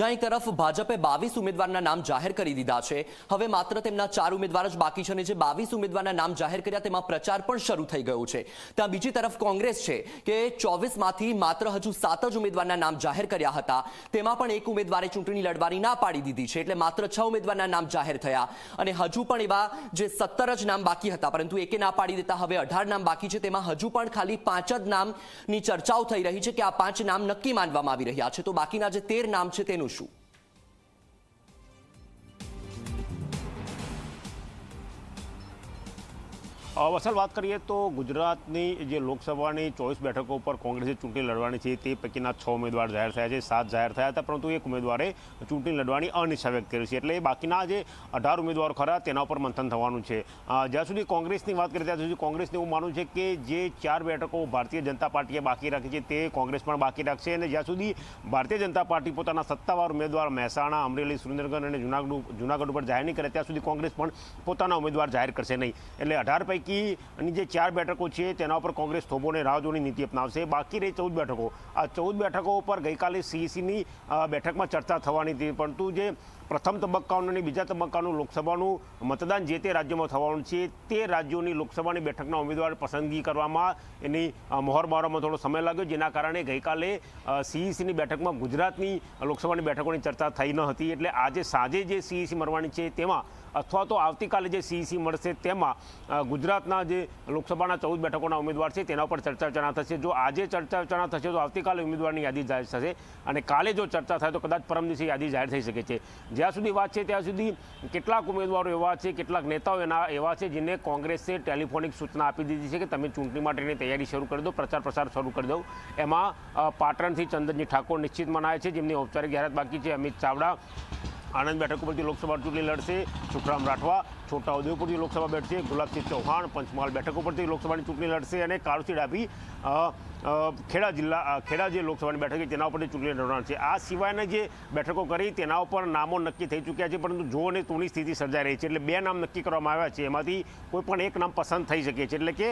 જ્યાં તરફ ભાજપે બાવીસ ઉમેદવારના નામ જાહેર કરી દીધા છે. હવે માત્ર તેમના ચાર ઉમેદવાર જ બાકી છે અને જે બાવીસ ઉમેદવારના નામ જાહેર કર્યા તેમાં પ્રચાર પણ શરૂ થઈ ગયો છે. ત્યાં બીજી તરફ કોંગ્રેસ છે કે ચોવીસમાંથી માત્ર હજુ સાત જ ઉમેદવારના નામ જાહેર કર્યા હતા. તેમાં પણ એક ઉમેદવારે ચૂંટણી લડવાની ના પાડી દીધી છે, એટલે માત્ર છ ઉમેદવારના નામ જાહેર થયા. અને હજુ પણ એવા જે સત્તર જ નામ બાકી હતા, પરંતુ એકે ના પાડી દેતા હવે અઢાર નામ બાકી છે. તેમાં હજુ પણ ખાલી પાંચ જ નામની ચર્ચાઓ થઈ રહી છે કે આ પાંચ નામ નક્કી માનવામાં આવી રહ્યા છે. તો બાકીના જે તેર નામ છે તેનું Sul. વસલ વાત કરીએ તો ગુજરાતની જે લોકસભાની ચોવીસ બેઠકો ઉપર કોંગ્રેસે ચૂંટણી લડવાની છે, તે પૈકીના છ ઉમેદવાર જાહેર થયા છે, સાત જાહેર થયા હતા, પરંતુ એક ઉમેદવારે ચૂંટણી લડવાની અનિચ્છા વ્યક્ત કરી છે. એટલે બાકીના જે અઢાર ઉમેદવારો ખરા, તેના ઉપર મંથન થવાનું છે. જ્યાં સુધી કોંગ્રેસની વાત કરીએ, ત્યાં સુધી કોંગ્રેસને એવું માનવું છે કે જે ચાર બેઠકો ભારતીય જનતા પાર્ટીએ બાકી રાખી છે, તે કોંગ્રેસ પણ બાકી રાખશે. અને જ્યાં સુધી ભારતીય જનતા પાર્ટી પોતાના સત્તાવાર ઉમેદવાર મહેસાણા, અમરેલી, સુરેન્દ્રનગર અને જુનાગઢ જુનાગઢ ઉપર જાહેર નહીં કરે, ત્યાં સુધી કોંગ્રેસ પણ પોતાના ઉમેદવાર જાહેર કરશે નહીં. એટલે અઢાર પૈકીની જે ચાર બેઠકો છે તેના ઉપર કોંગ્રેસ થોભોને રાહ જોવાની નીતિ અપનાવશે. બાકી રહી ચૌદ બેઠકો. આ ચૌદ બેઠકો ઉપર ગઈકાલે સીઈસીની બેઠકમાં ચર્ચા થવાની હતી. પરંતુ જે પ્રથમ તબક્કાનું અને બીજા તબક્કાનું લોકસભાનું મતદાન જે તે રાજ્યોમાં થવાનું છે તે રાજ્યોની લોકસભાની બેઠકના ઉમેદવાર પસંદગી કરવામાં એની મહોર મારવામાં થોડો સમય લાગ્યો જેના કારણે ગઈકાલે સીઈસીની બેઠકમાં ગુજરાતની લોકસભાની બેઠકોની ચર્ચા થઈ ન હતી. એટલે આજે સાંજે જે સીઈસી મળવાની છે તેમાં અથવા તો આવતીકાલે જે સીઈસી મળશે તેમાં અ, ગુજરાતના જે લોકસભાના ચૌદ બેઠકોના ઉમેદવાર છે, તેના ઉપર ચર્ચા વિચારણા થશે. જો આજે ચર્ચા વિચારણા થશે, તો આવતીકાલે ઉમેદવારની યાદી જાહેર થશે. અને કાલે જો ચર્ચા થાય, તો કદાચ પરમ દિવસે યાદી જાહેર થઈ શકે છે. જ્યાં સુધી વાત છે, ત્યાં સુધી કેટલાક ઉમેદવારો એવા છે, કેટલાક નેતાઓ એના એવા છે, જેને કોંગ્રેસે ટેલિફોનિક સૂચના આપી દીધી છે કે તમે ચૂંટણી માટેની તૈયારી શરૂ કરી દો, પ્રચાર પ્રસાર શરૂ કરી દો એમાં પાટણથી ચંદનજી ઠાકોર નિશ્ચિત મનાય છે, જેમની ઔપચારિક જાહેરાત બાકી છે. અમિત ચાવડા આણંદ બેઠક ઉપરથી લોકસભા ચૂંટણી લડશે. સુખરામ રાઠવા છોટાઉદેપુરથી લોકસભા બેઠશે, ગુલાબસિંહ ચૌહાણ, પંચમહાલ બેઠક ઉપરથી લોકસભાની ચૂંટણી લડશે અને કાળુસિંહ ડાભી ખેડા જિલ્લા ખેડા જે લોકસભાની બેઠક છે, તેના ઉપરથી ચૂંટણી લડવાના છે. આ સિવાયના જે બેઠકો કરી, તેના ઉપર નામો નક્કી થઈ ચૂક્યા છે, પરંતુ જો અને તોની સ્થિતિ સર્જાઈ રહી છે, એટલે બે નામ નક્કી કરવામાં આવ્યા છે. એમાંથી કોઈ પણ એક નામ પસંદ થઈ શકે છે. એટલે કે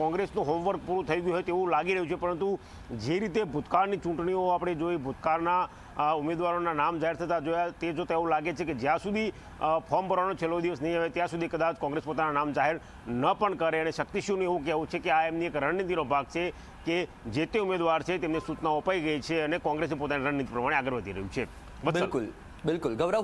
કોંગ્રેસનું હોમવર્ક પૂરું થઈ ગયું હોય તેવું લાગી રહ્યું છે, પરંતુ જે રીતે ભૂતકાળની ચૂંટણીઓ આપણે જોઈ, ભૂતકાળના ઉમેદવારોના નામ જાહેર થતા જોયા, તે જોતા એવું લાગે છે કે જ્યાં સુધી ફોર્મ ભરવાનો છેલ્લો દિવસ નહીં આવે ત્યાં સુધી કદાચ કોંગ્રેસ પોતાના નામ જાહેર ન પણ કરે અને શક્તિશુનું એવું કહેવું છે કે આ એમની એક રણનીતિનો ભાગ છે કે જે તે ઉમેદવાર છે તેમને સૂચનાઓ અપાઈ ગઈ છે અને કોંગ્રેસે પોતાની રણનીતિ પ્રમાણે આગળ વધી રહ્યું છે. બિલકુલ બિલકુલ. ગૌરવ